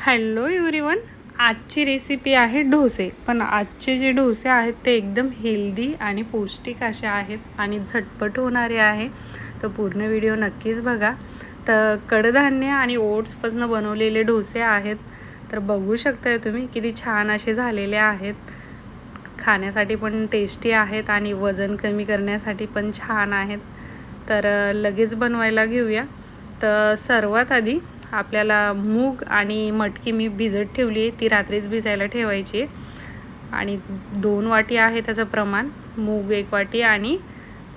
Hello everyone आजची recipe आहे डोसे. पण आजचे जे डोसे आहेत ते एकदम हेल्दी आणि पौष्टिक असे आहेत आणि झटपट होणारे आहे. तर पूर्ण व्हिडिओ नक्कीच बघा. तर कडधान्य आणि ओट्सपासून बनवलेले डोसे आहेत. तर बघू शकताय तुम्ही किती छान असे झालेले आहेत. खाण्यासाठी पण टेस्टी आहेत आणि वजन कमी करण्यासाठी पण छान आहेत. तर लगेच बनवायला घेऊया. तर सर्वात आधी आपल्याला मूग आणि मटकी मी भिजत ठेवली आहे. ती रात्रीच भिजायला ठेवायची आणि दोन वाटी आहे त्याचं प्रमाण मूग एक वाटी आणि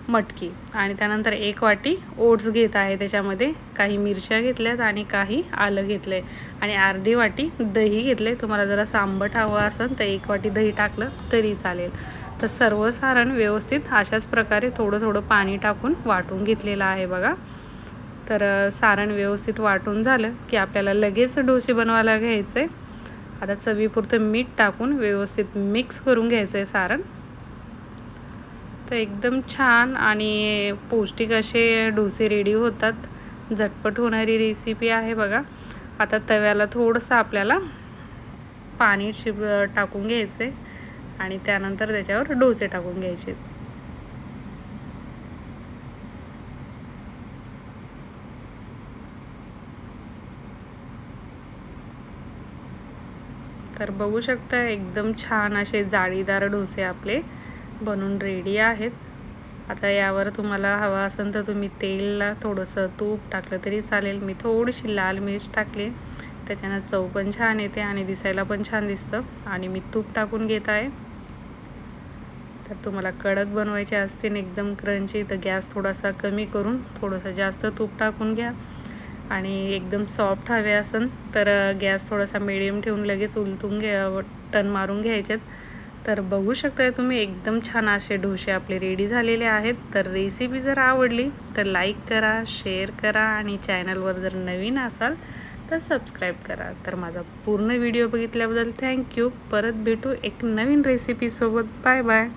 मटकी. आणि त्यानंतर एक वाटी ओट्स घेत आहे त्याच्यामध्ये. काही मिरच्या घेतल्यात आणि काही आलं घेतलं आहे आणि अर्धी वाटी दही घेतलं आहे तुम्हाला जरा सांबट हवं असेल तर एक वाटी दही टाकलं तरी चालेल. तर सर्व सारण व्यवस्थित अशाच प्रकारे थोडं थोडं पाणी टाकून वाटून घेतलेलं आहे बघा. तर सारण व्यवस्थित वाटून झालं की आपल्याला लगेच डोसे बनवायला घ्यायचं. आहे आता चवीपुरतं मीठ टाकून व्यवस्थित मिक्स करून घ्यायचं आहे सारण. तर एकदम छान आणि पौष्टिक असे डोसे रेडी होतात. झटपट होणारी रेसिपी आहे बघा. आता तव्याला थोडंसं आपल्याला पाणी शिप टाकून घ्यायचं आहे आणि त्यानंतर त्याच्यावर डोसे टाकून घ्यायचे तर बघू शकता एकदम छान असे जाळीदार डोसे आपले बनून रेडी आहेत. आता यावर तुम्हाला हवा असेल तर तुम्ही तेलला थोडंसं तूप टाकलं तरी चालेल. मी थोडीशी लाल मिरच टाकली. त्याच्यानं चव पण छान येते आणि दिसायला पण छान दिसतं. आणि मी तूप टाकून घेत आहे. तर तुम्हाला कडक बनवायचे असतील एकदम क्रंची तर गॅस थोडासा कमी करून थोडंसं जास्त तूप टाकून घ्या. आणि एकदम सॉफ्ट हवे असन तर गॅस थोडासा मिडियम ठेवून लगेच उलटून घ्या टन मारून घ्यायचेत. तर बघू शकताय तुम्ही एकदम छान असे डोसे आपले रेडी झालेले आहेत. तर रेसिपी जर आवडली तर लाईक करा शेअर करा आणि चॅनलवर जर नवीन असाल तर सबस्क्राईब करा. तर माझा पूर्ण व्हिडिओ बघितल्याबद्दल थँक्यू परत भेटू एक नवीन रेसिपीसोबत बाय बाय